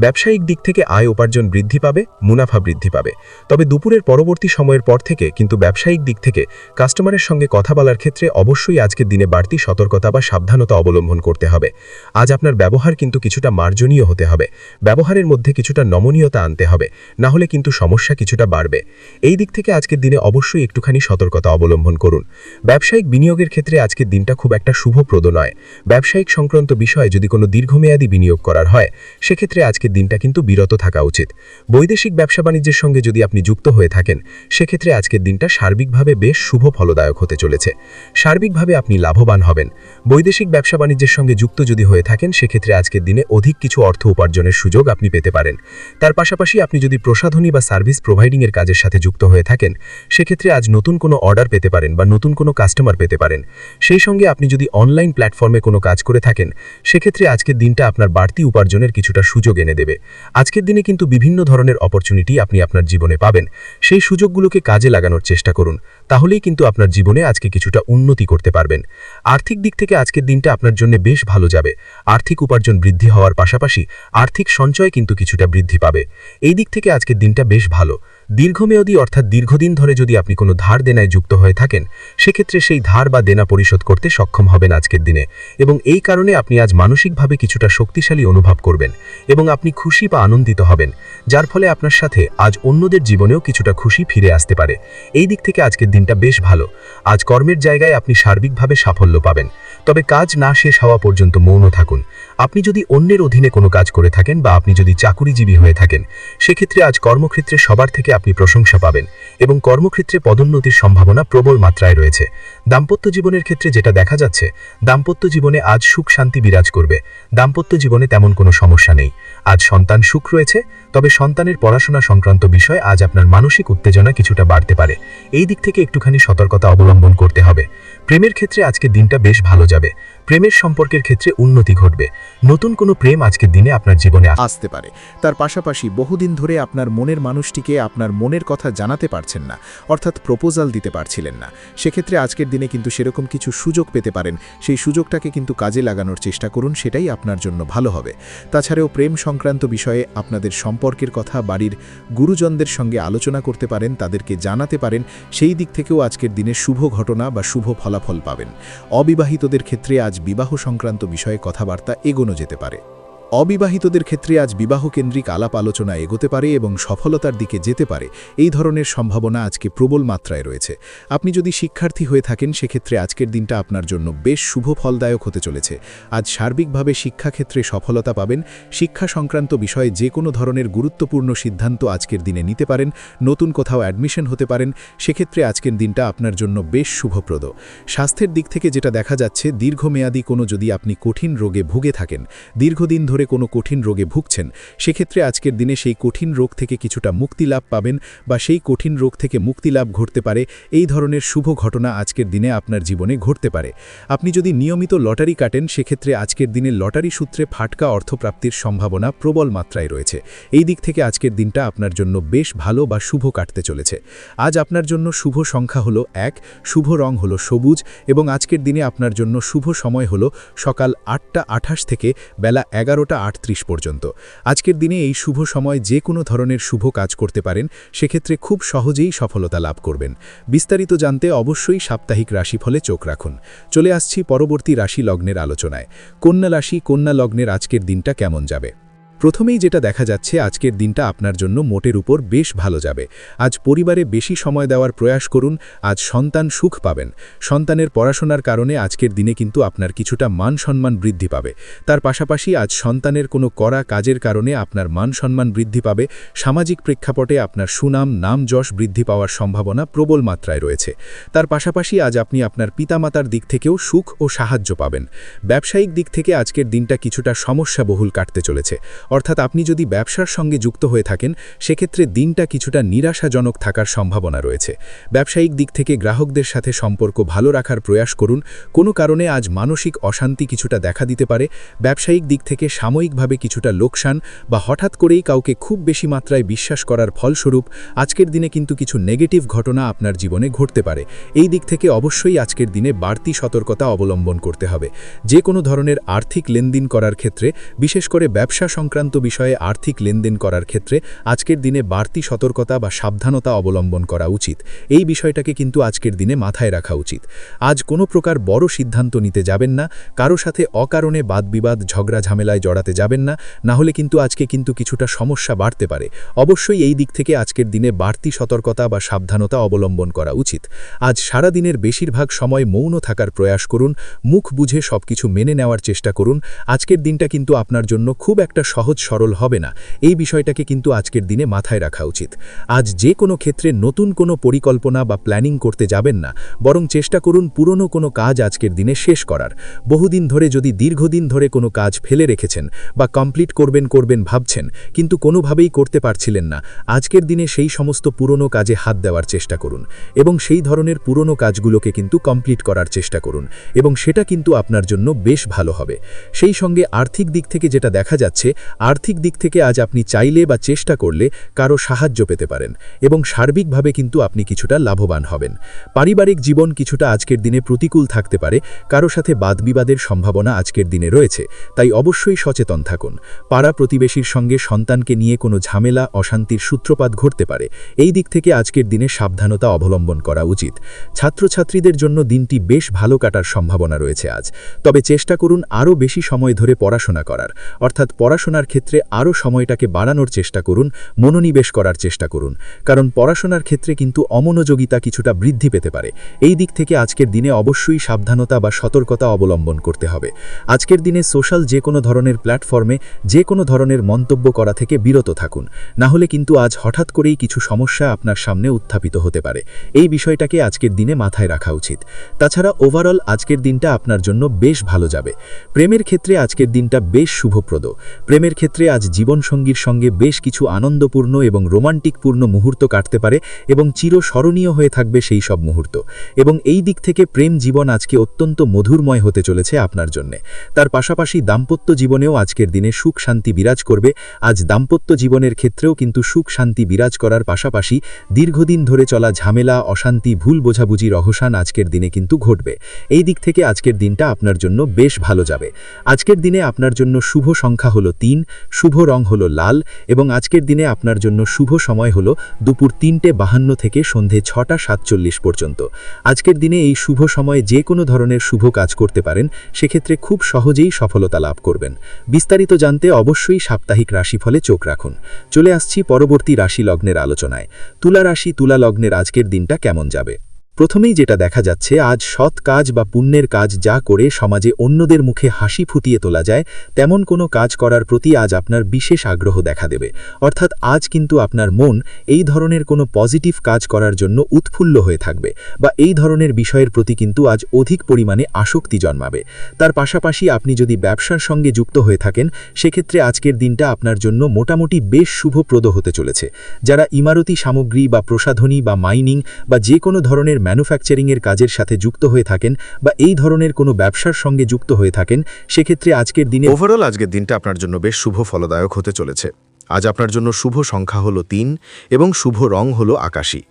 ব্যবসায়িক দিক থেকে আয় উপার্জন বৃদ্ধি পাবে, মুনাফা বৃদ্ধি পাবে। তবে দুপুরের পরবর্তী সময়ের পর থেকে কিন্তু ব্যবসায়িক দিক থেকে কাস্টমারের সঙ্গে কথা বলার ক্ষেত্রে অবশ্যই আজকের দিনে বাড়তি সতর্কতা বা সাবধানতা অবলম্বন করতে হবে। আজ আপনার ব্যবহার কিন্তু কিছুটা মার্জনীয় হতে হবে। ব্যবহারের মধ্যে কিছুটা নমনীয়তা আনতে হবে, না হলে কিন্তু সমস্যা কিছুটা বাড়বে। এই দিক থেকে আজকের দিনে অবশ্যই একটুখানি সতর্কতা অবলম্বন করুন। ব্যবসায়িক বিনিয়োগের ক্ষেত্রে আজকের দিনটা খুব একটা শুভপ্রদ নয়। ব্যবসায়িক সংক্রান্ত বিষয়ে যদি কোনো দীর্ঘমেয়াদী বিনিয়োগ করার হয়, সেক্ষেত্রে আজকের দিনটা কিন্তু বিরত থাকা উচিত। বৈদেশিক ব্যবসা বাণিজ্যের সঙ্গে যদি আপনি যুক্ত হয়ে থাকেন, সেক্ষেত্রে আজকের দিনটা সার্বিকভাবে বেশ শুভ ফলদায়ক হতে চলেছে। সার্বিকভাবে আপনি লাভবান হবেন। বৈদেশিক ব্যবসা বাণিজ্যের সঙ্গে যুক্ত যদি হয়ে থাকেন, সেক্ষেত্রে আজকের দিনে অধিক কিছু অর্থ উপার্জনের সুযোগ আপনি পেতে পারেন। তার পাশাপাশি আপনি যদি প্রসাধনী বা সার্ভিস প্রোভাইডিংয়ের কাজের সাথে যুক্ত হয়ে থাকেন, সেক্ষেত্রে আজ নতুন কোনো অর্ডার পেতে পারেন বা নতুন কোনো কাস্টমার পেতে পারেন। সেই সঙ্গে আপনি যদি অনলাইন প্ল্যাটফর্মে কোনো কাজ করে থাকেন, সেক্ষেত্রে আজকের দিনটা আপনার বাড়তি উপার্জনের কিছুটা সুযোগ এনে দেবে। আজকের দিনে কিন্তু বিভিন্ন ধরনের অপরচুনিটি আপনি আপনার জীবনে পাবেন। সেই সুযোগগুলোকে কাজে লাগানোর চেষ্টা করুন। তাহলেই কিন্তু আপনার জীবনে আজকে কিছুটা উন্নতি করতে পারবেন। আর্থিক দিক থেকে আজকের দিনটা আপনার জন্য বেশ ভালো যাবে। আর্থিক উপার্জন বৃদ্ধি হওয়ার পাশাপাশি আর্থিক সঞ্চয় কিন্তু কিছুটা বৃদ্ধি পাবে। এই দিক থেকে আজকের দিনটা বেশ ভালো। দীর্ঘমেয়াদী অর্থাৎ দীর্ঘদিন ধরে যদি আপনি কোনো ধার দেনায় যুক্ত হয়ে থাকেন, সেক্ষেত্রে সেই ধার বা দেনা পরিশোধ করতে সক্ষম হবেন আজকের দিনে এবং এই কারণে আপনি আজ মানসিকভাবে কিছুটা শক্তিশালী অনুভব করবেন এবং আপনি খুশি বা আনন্দিত হবেন, যার ফলে আপনার সাথে আজ অন্যদের জীবনেও কিছুটা খুশি ফিরে আসতে পারে। এই দিক থেকে আজকের দিনটা বেশ ভালো। আজ কর্মের জায়গায় আপনি সার্বিকভাবে সাফল্য পাবেন। তবে কাজ না শেষ হওয়া পর্যন্ত মৌন থাকুন। আপনি যদি অন্যের অধীনে কোনো কাজ করে থাকেন বা আপনি যদি চাকুরিজীবী হয়ে থাকেন, সেক্ষেত্রে আজ কর্মক্ষেত্রে সবার থেকে আপনি প্রশংসা পাবেন এবং কর্মক্ষেত্রে পদোন্নতির সম্ভাবনা প্রবল মাত্রায় রয়েছে। দাম্পত্য জীবনের ক্ষেত্রে যেটা দেখা যাচ্ছে, দাম্পত্য জীবনে আজ সুখ শান্তি বিরাজ করবে। দাম্পত্য জীবনে তেমন কোনো সমস্যা নেই। আজ সন্তান সুখ রয়েছে, তবে সন্তানের পড়াশোনা সংক্রান্ত বিষয় আজ আপনার মানসিক উত্তেজনা কিছুটা বাড়তে পারে। এই দিক থেকে একটুখানি সতর্কতা অবলম্বন করতে হবে। প্রেমের ক্ষেত্রে আজকে দিনটা বেশ ভালো যাবে। প্রেমের সম্পর্কের ক্ষেত্রে উন্নতি ঘটবে। নতুন কোনো প্রেম আজকের দিনে আপনার জীবনে আসতে পারে। তার পাশাপাশি বহুদিন ধরে আপনার মনের মানুষটিকে আপনার মনের কথা জানাতে পারছেন না, অর্থাৎ প্রপোজাল দিতে পারছিলেন না। সেক্ষেত্রে আজকের দিনে কিন্তু সেরকম কিছু সুযোগ পেতে পারেন। সেই সুযোগটাকে কিন্তু কাজে লাগানোর চেষ্টা করুন, সেটাই আপনার জন্য ভালো হবে। তাছাড়াও প্রেম সংক্রান্ত বিষয়ে আপনাদের সম্পর্কের কথা, বাড়ির গুরুজনদের সঙ্গে আলোচনা করতে পারেন, তাদেরকে জানাতে পারেন। সেই দিক থেকেও আজকের দিনে শুভ ঘটনা বা শুভ ফলাফল পাবেন। অবিবাহিতদের ক্ষেত্রে আজ বিবাহ সংক্রান্ত বিষয়ে কথাবার্তা এগোনো যেতে পারে। অবিবাহিতদের ক্ষেত্রে আজ বিবাহ কেন্দ্রিক আলাপ আলোচনা এগোতে পারে এবং সফলতার দিকে যেতে পারে। এই ধরনের সম্ভাবনা আজকে প্রবল মাত্রায় রয়েছে। আপনি যদি শিক্ষার্থী হয়ে থাকেন, সেক্ষেত্রে আজকের দিনটা আপনার জন্য বেশ শুভ ফলদায়ক হতে চলেছে। আজ সার্বিকভাবে শিক্ষাক্ষেত্রে সফলতা পাবেন। শিক্ষা সংক্রান্ত বিষয়ে যে কোনো ধরনের গুরুত্বপূর্ণ সিদ্ধান্ত আজকের দিনে নিতে পারেন। নতুন কোথাও অ্যাডমিশন হতে পারেন। সেক্ষেত্রে আজকের দিনটা আপনার জন্য বেশ শুভপ্রদ। স্বাস্থ্যের দিক থেকে যেটা দেখা যাচ্ছে, দীর্ঘমেয়াদী কোনো যদি আপনি কঠিন রোগে ভুগে থাকেন, দীর্ঘদিন ধরে কোনো কঠিন রোগে ভুগছেন, সেক্ষেত্রে আজকের দিনে সেই কঠিন রোগ থেকে কিছুটা মুক্তি লাভ পাবেন বা সেই কঠিন রোগ থেকে মুক্তি লাভ ঘটতে পারে, এই ধরনের শুভ ঘটনা আজকের দিনে আপনার জীবনে ঘটতে পারে। আপনি যদি নিয়মিত লটারি কাটেন, সেক্ষেত্রে আজকের দিনে লটারি সূত্রে ফাটকা অর্থপ্রাপ্তির সম্ভাবনা প্রবল মাত্রায় রয়েছে। এই দিক থেকে আজকের দিনটা আপনার জন্য বেশ ভালো বা শুভ কাটতে চলেছে। আজ আপনার জন্য শুভ সংখ্যা হলো এক, শুভ রং হলো সবুজ এবং আজকের দিনে আপনার জন্য শুভ সময় হলো সকাল আটটা আঠাশ থেকে বেলা এগারোটা আটত্রিশ পর্যন্ত। আজকের দিনে এই শুভ সময় যে কোনো ধরনের শুভ কাজ করতে পারেন, সেক্ষেত্রে খুব সহজেই সফলতা লাভ করবেন। বিস্তারিত জানতে অবশ্যই সাপ্তাহিক রাশিফলে চোখ রাখুন। চলে আসছি পরবর্তী রাশি লগ্নের আলোচনায়। কন্যা রাশি, কন্যা লগ্নের আজকের দিনটা কেমন যাবে? প্রথমেই যেটা দেখা যাচ্ছে, আজকের দিনটা আপনার জন্য মোটের উপর বেশ ভালো যাবে। আজ পরিবারে বেশি সময় দেওয়ার প্রয়াস করুন, আজ সন্তান সুখ পাবেন। সন্তানের পড়াশোনার কারণে আজকের দিনে কিন্তু আপনার কিছুটা মান সম্মান বৃদ্ধি পাবে। তার পাশাপাশি আজ সন্তানের কোনো করা কাজের কারণে আপনার মান সম্মান বৃদ্ধি পাবে। সামাজিক প্রেক্ষাপটে আপনার সুনাম নাম যশ বৃদ্ধি পাওয়ার সম্ভাবনা প্রবল মাত্রায় রয়েছে। তার পাশাপাশি আজ আপনি আপনার পিতামাতার দিক থেকেও সুখ ও সাহায্য পাবেন। ব্যবসায়িক দিক থেকে আজকের দিনটা কিছুটা সমস্যাবহুল কাটতে চলেছে। অর্থাৎ আপনি যদি ব্যবসার সঙ্গে যুক্ত হয়ে থাকেন, সেক্ষেত্রে দিনটা কিছুটা নিরাশাজনক থাকার সম্ভাবনা রয়েছে। ব্যবসায়িক দিক থেকে গ্রাহকদের সাথে সম্পর্ক ভালো রাখার প্রয়াস করুন। কোনো কারণে আজ মানসিক অশান্তি কিছুটা দেখা দিতে পারে। ব্যবসায়িক দিক থেকে সাময়িকভাবে কিছুটা লোকসান বা হঠাৎ করেই কাউকে খুব বেশি মাত্রায় বিশ্বাস করার ফলস্বরূপ আজকের দিনে কিন্তু কিছু নেগেটিভ ঘটনা আপনার জীবনে ঘটতে পারে। এই দিক থেকে অবশ্যই আজকের দিনে বাড়তি সতর্কতা অবলম্বন করতে হবে। যে কোনো ধরনের আর্থিক লেনদেন করার ক্ষেত্রে, বিশেষ করে ব্যবসা সংক্রান্ত বিষয়ে আর্থিক লেনদেন করার ক্ষেত্রে আজকের দিনে বাড়তি সতর্কতা বা সাবধানতা অবলম্বন করা উচিত। এই বিষয়টাকে কিন্তু আজকের দিনে মাথায় রাখা উচিত। আজ কোনো প্রকার বড় সিদ্ধান্ত নিতে যাবেন না, কারও সাথে অকারণে বাদবিবাদ, ঝগড়া, ঝামেলায় জড়াতে যাবেন না না হলে কিন্তু আজকে কিন্তু কিছুটা সমস্যা বাড়তে পারে। অবশ্যই এই দিক থেকে আজকের দিনে বাড়তি সতর্কতা বা সাবধানতা অবলম্বন করা উচিত। আজ সারা দিনের বেশিরভাগ সময় মৌন থাকার প্রয়াস করুন, মুখ বুঝে সবকিছু মেনে নেওয়ার চেষ্টা করুন। আজকের দিনটা কিন্তু আপনার জন্য খুব একটা সহজ সরল হবে না। এই বিষয়টাকে কিন্তু আজকের দিনে মাথায় রাখা উচিত। আজ যে কোনো ক্ষেত্রে নতুন কোনো পরিকল্পনা বা প্ল্যানিং করতে যাবেন না, বরং চেষ্টা করুন পুরনো কোনো কাজ আজকের দিনে শেষ করার। বহুদিন ধরে যদি দীর্ঘদিন ধরে কোনো কাজ ফেলে রেখেছেন বা কমপ্লিট করবেন করবেন ভাবছেন, কিন্তু কোনোভাবেই করতে পারছিলেন না, আজকের দিনে সেই সমস্ত পুরনো কাজে হাত দেওয়ার চেষ্টা করুন এবং সেই ধরনের পুরনো কাজগুলোকে কিন্তু কমপ্লিট করার চেষ্টা করুন এবং সেটা কিন্তু আপনার জন্য বেশ ভালো হবে। সেই সঙ্গে আর্থিক দিক থেকে যেটা দেখা যাচ্ছে আর্থিক দিক থেকে আজ আপনি চাইলে বা চেষ্টা করলে কারও সাহায্য পেতে পারেন এবং সার্বিকভাবে কিন্তু আপনি কিছুটা লাভবান হবেন। পারিবারিক জীবন কিছুটা আজকের দিনে প্রতিকূল থাকতে পারে, কারও সাথে বাদবিবাদের সম্ভাবনা আজকের দিনে রয়েছে, তাই অবশ্যই সচেতন থাকুন। পাড়া প্রতিবেশীর সঙ্গে সন্তানকে নিয়ে কোনো ঝামেলা, অশান্তির সূত্রপাত ঘটতে পারে, এই দিক থেকে আজকের দিনে সাবধানতা অবলম্বন করা উচিত। ছাত্রছাত্রীদের জন্য দিনটি বেশ ভালো কাটার সম্ভাবনা রয়েছে আজ, তবে চেষ্টা করুন আরও বেশি সময় ধরে পড়াশোনা করার, অর্থাৎ পড়াশোনার ক্ষেত্রে আরও সময়টাকে বাড়ানোর চেষ্টা করুন, মনোনিবেশ করার চেষ্টা করুন। কারণ পড়াশোনার ক্ষেত্রে কিন্তু অমনোযোগিতা কিছুটা বৃদ্ধি পেতে পারে। এই দিক থেকে আজকের দিনে অবশ্যই সাবধানতা বা সতর্কতা অবলম্বন করতে হবে। আজকের দিনে সোশ্যাল যে কোনো ধরনের প্ল্যাটফর্মে যে কোনো ধরনের মন্তব্য করা থেকে বিরত থাকুন। না হলে কিন্তু আজ হঠাৎ করেই কিছু সমস্যা আপনার সামনে উত্থাপিত হতে পারে। এই বিষয়টাকে আজকের দিনে মাথায় রাখা উচিত। তাছাড়া ওভারঅল আজকের দিনটা আপনার জন্য বেশ ভালো যাবে। প্রেমের ক্ষেত্রে আজকের দিনটা বেশ শুভপ্রদ। প্রেমের ক্ষেত্রে আজ জীবনসঙ্গীর সঙ্গে বেশ কিছু আনন্দপূর্ণ এবং রোমান্টিকপূর্ণ মুহূর্ত কাটতে পারে এবং চিরস্মরণীয় হয়ে থাকবে সেই সব মুহূর্ত। এবং এই দিক থেকে প্রেম জীবন আজকে অত্যন্ত মধুরময় হতে চলেছে আপনার জন্য। তার পাশাপাশি দাম্পত্য জীবনেও আজকের দিনে সুখ শান্তি বিরাজ করবে। আজ দাম্পত্য জীবনের ক্ষেত্রেও কিন্তু সুখ শান্তি বিরাজ করার পাশাপাশি দীর্ঘদিন ধরে চলা ঝামেলা, অশান্তি, ভুল বোঝাবুঝির অবসান আজকের দিনে কিন্তু ঘটবে। এই দিক থেকে আজকের দিনটা আপনার জন্য বেশ ভালো যাবে। আজকের দিনে আপনার জন্য শুভ সংখ্যা হলো তিন। তিন শুভ রং হলো লাল এবং আজকের দিনে আপনার জন্য শুভ সময় হলো দুপুর তিনটে বাহান্ন থেকে সন্ধে ছটা সাতচল্লিশ পর্যন্ত। আজকের দিনে এই শুভ সময়ে যে কোনো ধরনের শুভ কাজ করতে পারেন, সেক্ষেত্রে খুব সহজেই সফলতা লাভ করবেন। বিস্তারিত জানতে অবশ্যই সাপ্তাহিক রাশিফলে চোখ রাখুন। চলে আসছি পরবর্তী রাশি লগ্নের আলোচনায়। তুলা রাশি, তুলা লগ্নের আজকের দিনটা কেমন যাবে? প্রথমেই যেটা দেখা যাচ্ছে, আজ সৎ কাজ বা পুণ্যের কাজ যা করে সমাজে অন্যদের মুখে হাসি ফুটিয়ে তোলা যায়, তেমন কোনো কাজ করার প্রতি আজ আপনার বিশেষ আগ্রহ দেখা দেবে। অর্থাৎ আজ কিন্তু আপনার মন এই ধরনের কোনো পজিটিভ কাজ করার জন্য উৎফুল্ল হয়ে থাকবে বা এই ধরনের বিষয়ের প্রতি কিন্তু আজ অধিক পরিমাণে আসক্তি জন্মাবে। তার পাশাপাশি আপনি যদি ব্যবসার সঙ্গে যুক্ত হয়ে থাকেন, সেক্ষেত্রে আজকের দিনটা আপনার জন্য মোটামুটি বেশ শুভপ্রদ হতে চলেছে। যারা ইমারতি সামগ্রী বা প্রসাধনী বা মাইনিং বা যে কোনো ধরনের ম্যানুফ্যাকচারিংয়ের কাজের সাথে যুক্ত হয়ে থাকেন বা এই ধরনের কোনো ব্যবসার সঙ্গে যুক্ত হয়ে থাকেন, সেক্ষেত্রে আজকের দিনে ওভারঅল আজকের দিনটা আপনার জন্য বেশ শুভ ফলদায়ক হতে চলেছে। আজ আপনার জন্য শুভ সংখ্যা হলো তিন এবং শুভ রং হলো আকাশী।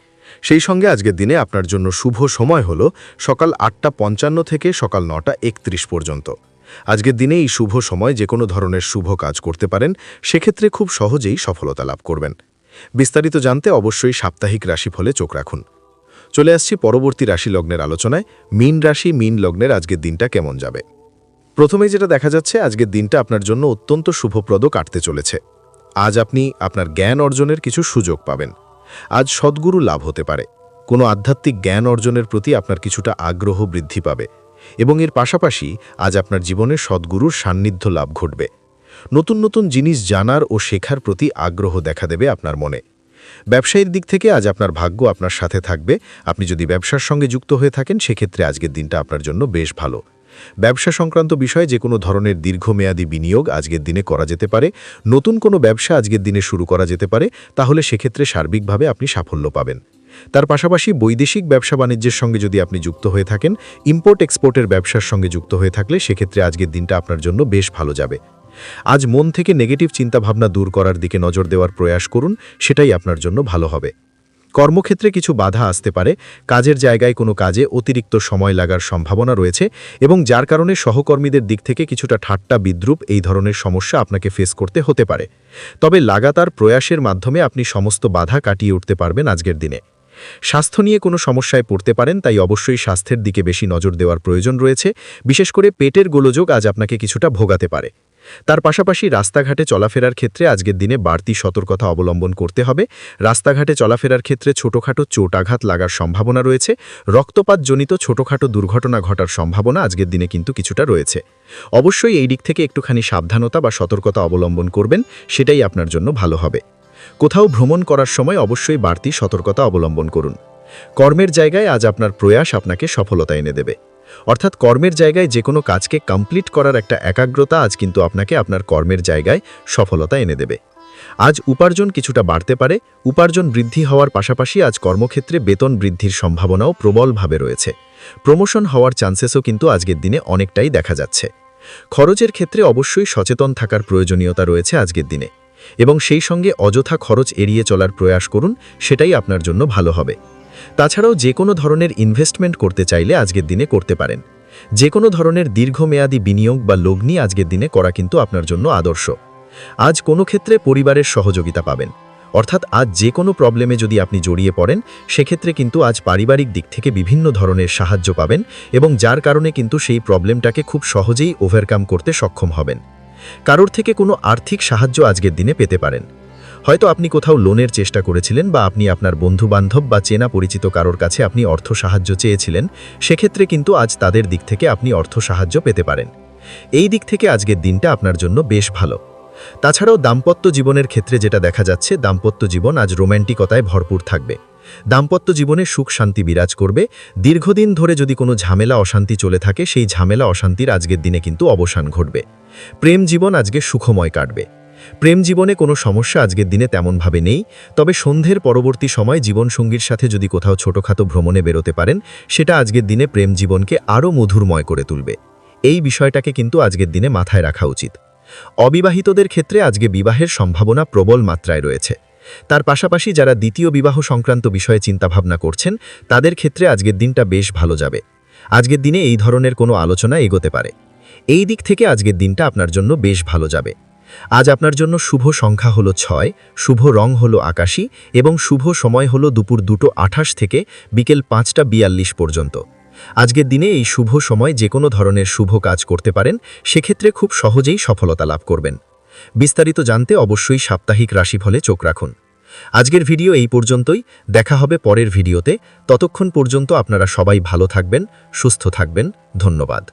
সেই সঙ্গে আজকের দিনে আপনার জন্য শুভ সময় হলো সকাল আটটা পঞ্চান্ন থেকে সকাল নটা একত্রিশ পর্যন্ত। আজকের দিনে এই শুভ সময় যে কোনো ধরনের শুভ কাজ করতে পারেন, সেক্ষেত্রে খুব সহজেই সফলতা লাভ করবেন। বিস্তারিত জানতে অবশ্যই সাপ্তাহিক রাশিফলে চোখ রাখুন। চলে আসছি পরবর্তী রাশি লগ্নের আলোচনায়। মিন রাশি, মিন লগ্নের আজকের দিনটা কেমন যাবে? প্রথমে যেটা দেখা যাচ্ছে, আজকের দিনটা আপনার জন্য অত্যন্ত শুভপ্রদ কাটতে চলেছে। আজ আপনি আপনার জ্ঞান অর্জনের কিছু সুযোগ পাবেন। আজ সদ্গুরু লাভ হতে পারে। কোনো আধ্যাত্মিক জ্ঞান অর্জনের প্রতি আপনার কিছুটা আগ্রহ বৃদ্ধি পাবে। এবং এর পাশাপাশি আজ আপনার জীবনে সদ্গুরুর সান্নিধ্য লাভ ঘটবে। নতুন নতুন জিনিস জানার ও শেখার প্রতি আগ্রহ দেখা দেবে আপনার মনে। ব্যবসায়ীর দিক থেকে আজ আপনার ভাগ্য আপনার সাথে থাকবে। আপনি যদি ব্যবসার সঙ্গে যুক্ত হয়ে থাকেন, সেক্ষেত্রে আজকের দিনটা আপনার জন্য বেশ ভালো। ব্যবসা সংক্রান্ত বিষয়ে যে কোনো ধরনের দীর্ঘমেয়াদী বিনিয়োগ আজকের দিনে করা যেতে পারে। নতুন কোনো ব্যবসা আজকের দিনে শুরু করা যেতে পারে, তাহলে সেক্ষেত্রে সার্বিকভাবে আপনি সাফল্য পাবেন। তার পাশাপাশি বৈদেশিক ব্যবসা বাণিজ্যের সঙ্গে যদি আপনি যুক্ত হয়ে থাকেন ইম্পোর্ট এক্সপোর্টের ব্যবসার সঙ্গে যুক্ত হয়ে থাকলে সেক্ষেত্রে আজকের দিনটা আপনার জন্য বেশ ভালো যাবে। আজ মন থেকে নেগেটিভ চিন্তাভাবনা দূর করার দিকে নজর দেওয়ার প্রয়াস করুন, সেটাই আপনার জন্য ভালো হবে। কর্মক্ষেত্রে কিছু বাধা আসতে পারে, কাজের জায়গায় কোনো কাজে অতিরিক্ত সময় লাগার সম্ভাবনা রয়েছে এবং যার কারণে সহকর্মীদের দিক থেকে কিছুটা ঠাট্টা বিদ্রুপ এই ধরনের সমস্যা আপনাকে ফেস করতে হতে পারে। তবে লাগাতার প্রয়াসের মাধ্যমে আপনি সমস্ত বাধা কাটিয়ে উঠতে পারবেন আজকের দিনে। স্বাস্থ্য নিয়ে কোনো সমস্যায় পড়তে পারেন, তাই অবশ্যই স্বাস্থ্যের দিকে বেশি নজর দেওয়ার প্রয়োজন রয়েছে। বিশেষ করে পেটের গোলযোগ আজ আপনাকে কিছুটা ভোগাতে পারে। তার পাশাপাশি রাস্তাঘাটে চলাফেরার ক্ষেত্রে আজকের দিনে বাড়তি সতর্কতা অবলম্বন করতে হবে। রাস্তাঘাটে চলাফেরার ক্ষেত্রে ছোটোখাটো চোটাঘাত লাগার সম্ভাবনা রয়েছে। রক্তপাতজনিত ছোটোখাটো দুর্ঘটনা ঘটার সম্ভাবনা আজকের দিনে কিন্তু কিছুটা রয়েছে। অবশ্যই এই দিক থেকে একটুখানি সাবধানতা বা সতর্কতা অবলম্বন করবেন, সেটাই আপনার জন্য ভালো হবে। কোথাও ভ্রমণ করার সময় অবশ্যই বাড়তি সতর্কতা অবলম্বন করুন। কর্মের জায়গায় আজ আপনার প্রয়াস আপনাকে সফলতা এনে দেবে। অর্থাৎ কর্মের জায়গায় যে কোনো কাজকে কমপ্লিট করার একটা একাগ্রতা আজ কিন্তু আপনাকে আপনার কর্মের জায়গায় সফলতা এনে দেবে। আজ উপার্জন কিছুটা বাড়তে পারে, উপার্জন বৃদ্ধি হওয়ার পাশাপাশি আজ কর্মক্ষেত্রে বেতন বৃদ্ধির সম্ভাবনাও প্রবলভাবে রয়েছে। প্রমোশন হওয়ার চান্সেসও কিন্তু আজকের দিনে অনেকটাই দেখা যাচ্ছে। খরচের ক্ষেত্রে অবশ্যই সচেতন থাকার প্রয়োজনীয়তা রয়েছে আজকের দিনে। এবং সেই সঙ্গে অযথা খরচ এড়িয়ে চলার প্রয়াস করুন, সেটাই আপনার জন্য ভালো হবে। তাছাড়াও যে কোনো ধরনের ইনভেস্টমেন্ট করতে চাইলে আজকের দিনে করতে পারেন। যে কোনো ধরনের দীর্ঘমেয়াদী বিনিয়োগ বা লগ্নি আজকের দিনে করা কিন্তু আপনার জন্য আদর্শ। আজ কোনো ক্ষেত্রে পরিবারের সহযোগিতা পাবেন। অর্থাৎ আজ যে কোনো প্রবলেমে যদি আপনি জড়িয়ে পড়েন, সেক্ষেত্রে কিন্তু আজ পারিবারিক দিক থেকে বিভিন্ন ধরনের সাহায্য পাবেন এবং যার কারণে কিন্তু সেই প্রবলেমটাকে খুব সহজেই ওভারকাম করতে সক্ষম হবেন। কারোর থেকে কোনো আর্থিক সাহায্য আজকের দিনে পেতে পারেন। হয়তো আপনি কোথাও লোনের চেষ্টা করেছিলেন বা আপনি আপনার বন্ধুবান্ধব বা চেনা পরিচিত কারোর কাছে আপনি অর্থ সাহায্য চেয়েছিলেন, সেক্ষেত্রে কিন্তু আজ তাদের দিক থেকে আপনি অর্থ সাহায্য পেতে পারেন। এই দিক থেকে আজকের দিনটা আপনার জন্য বেশ ভালো। তাছাড়াও দাম্পত্য জীবনের ক্ষেত্রে যেটা দেখা যাচ্ছে, দাম্পত্য জীবন আজ রোম্যান্টিকতায় ভরপুর থাকবে। দাম্পত্য জীবনে সুখ শান্তি বিরাজ করবে। দীর্ঘদিন ধরে যদি কোনো ঝামেলা, অশান্তি চলে থাকে, সেই ঝামেলা, অশান্তির আজকের দিনে কিন্তু অবসান ঘটবে। প্রেম জীবন আজকে সুখময় কাটবে। প্রেম জীবনে কোনো সমস্যা আজকের দিনে তেমনভাবে নেই, তবে সন্ধ্যের পরবর্তী সময় জীবনসঙ্গীর সাথে যদি কোথাও ছোটোখাটো ভ্রমণে বেরোতে পারেন, সেটা আজকের দিনে প্রেম জীবনকে আরও মধুরময় করে তুলবে। এই বিষয়টাকে কিন্তু আজকের দিনে মাথায় রাখা উচিত। অবিবাহিতদের ক্ষেত্রে আজকে বিবাহের সম্ভাবনা প্রবল মাত্রায় রয়েছে। তার পাশাপাশি যারা দ্বিতীয় বিবাহ সংক্রান্ত বিষয়ে চিন্তাভাবনা করছেন, তাদের ক্ষেত্রে আজকের দিনটা বেশ ভালো যাবে। আজকের দিনে এই ধরনের কোনো আলোচনা এগোতে পারে। এই দিক থেকে আজকের দিনটা আপনার জন্য বেশ ভালো যাবে। আজ আপনার জন্য শুভ সংখ্যা হলো ছয়, শুভ রং হলো আকাশি এবং শুভ সময় হলো দুপুর দুটো আঠাশ থেকে বিকেল পাঁচটা বিয়াল্লিশ পর্যন্ত। আজকের দিনে এই শুভ সময় যে কোনো ধরনের শুভ কাজ করতে পারেন, সেক্ষেত্রে খুব সহজেই সফলতা লাভ করবেন। বিস্তারিত জানতে অবশ্যই সাপ্তাহিক রাশিফলে চোখ রাখুন। আজকের ভিডিও এই পর্যন্তই, দেখা হবে পরের ভিডিওতে। ততক্ষণ পর্যন্ত আপনারা সবাই ভালো থাকবেন, সুস্থ থাকবেন, ধন্যবাদ।